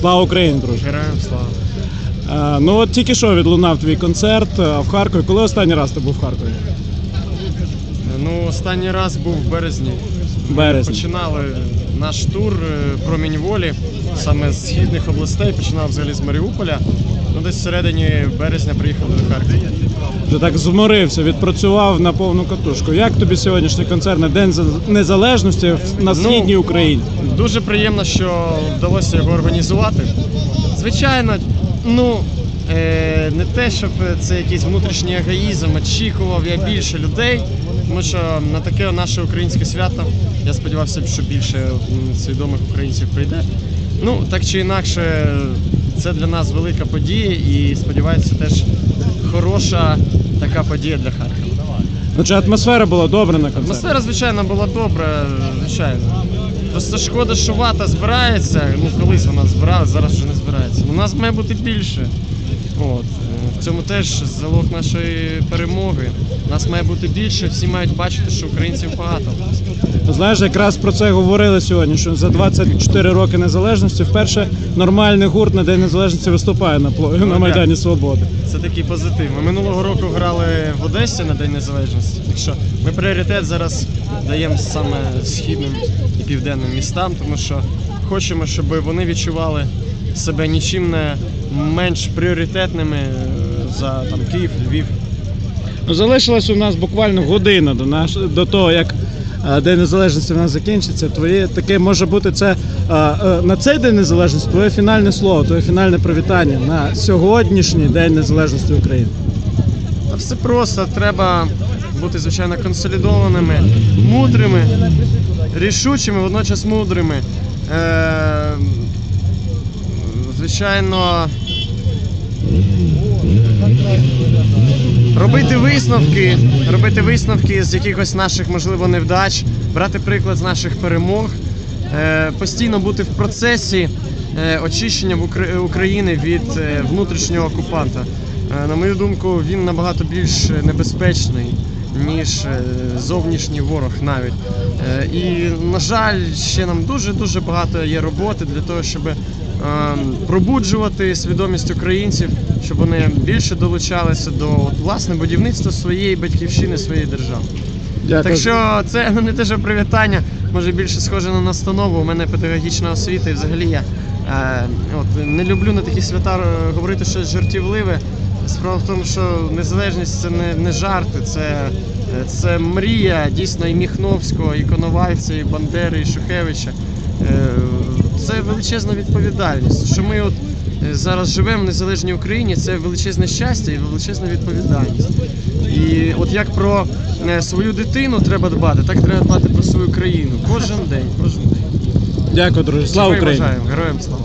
Слава Україні, друже. Героям слава. А, Ну от тільки що відлунав твій концерт е, в Харкові. Коли останній раз ти був в Харкові? Ну, останній раз був в березні. В березні. Починали наш тур е, промінь волі саме з східних областей. Починав взагалі з Маріуполя. Ну, десь всередині березня приїхали до Харкова. Вже так зморився, відпрацював на повну катушку. Як тобі сьогоднішній концерт на День Незалежності на Ну, східній Україні? Дуже приємно, що вдалося його організувати. Звичайно, ну не те, щоб це якийсь внутрішній егоїзм, очікував я більше людей, тому що на таке наше українське свято я сподівався, що більше свідомих українців прийде. Ну, так чи інакше, це для нас велика подія і сподіваюся, теж хороша така подія для Харкова. Ну чи атмосфера була добра на концерті? Атмосфера, звичайно, була добра, звичайно. Просто шкода, що вата збирається. Ну, колись вона збиралась, зараз вже не збирається. Ну, нас має бути більше. От. В цьому теж залог нашої перемоги. Нас має бути більше, всі мають бачити, що українців багато. Знаєш, якраз про це говорили сьогодні, що за 24 роки незалежності вперше нормальний гурт на День Незалежності виступає на, пло- на. Майдані Свободи. Це такий позитив. Ми минулого року грали в Одесі на День Незалежності. Так що ми пріоритет зараз даємо саме східним і південним містам, тому що хочемо, щоб вони відчували себе нічим не менш пріоритетними е, за там Київ, Львів. Ну, залишилась у нас буквально година до наш до того, як е, День Незалежності в нас закінчиться. Твоє таке може бути це е, на цей День Незалежності твоє фінальне слово, твоє фінальне привітання на сьогоднішній День Незалежності України. Та все просто треба бути, звичайно, консолідованими, мудрими, рішучими, водночас мудрими. Е, звичайно, робити висновки, робити висновки з якихось наших, можливо, невдач, брати приклад з наших перемог, е, постійно бути в процесі е, очищення України від е, внутрішнього окупанта. На мою думку, він набагато більш небезпечний, ніж зовнішній ворог навіть. І, на жаль, ще нам дуже-дуже багато є роботи для того, щоб пробуджувати свідомість українців, щоб вони більше долучалися до от, власне будівництва своєї батьківщини, своєї держави. Дякую. Так що це ну, не те, що привітання, може більше схоже на настанову. У мене педагогічна освіта, і взагалі я е, от, не люблю на такі свята е, говорити щось жартівливе. Справа в тому, що незалежність це не, не жарти, це, е, це мрія дійсно і Міхновського, і Коновальця, і Бандери, і Шухевича. Е, величезна відповідальність. Що ми от е, зараз живемо в незалежній Україні, це величезне щастя і величезна відповідальність. І от як про е, свою дитину треба дбати, так треба дбати про свою країну. Кожен день, кожен день. Дякую, друзі. Слава Україні! бажаємо. Героям слава.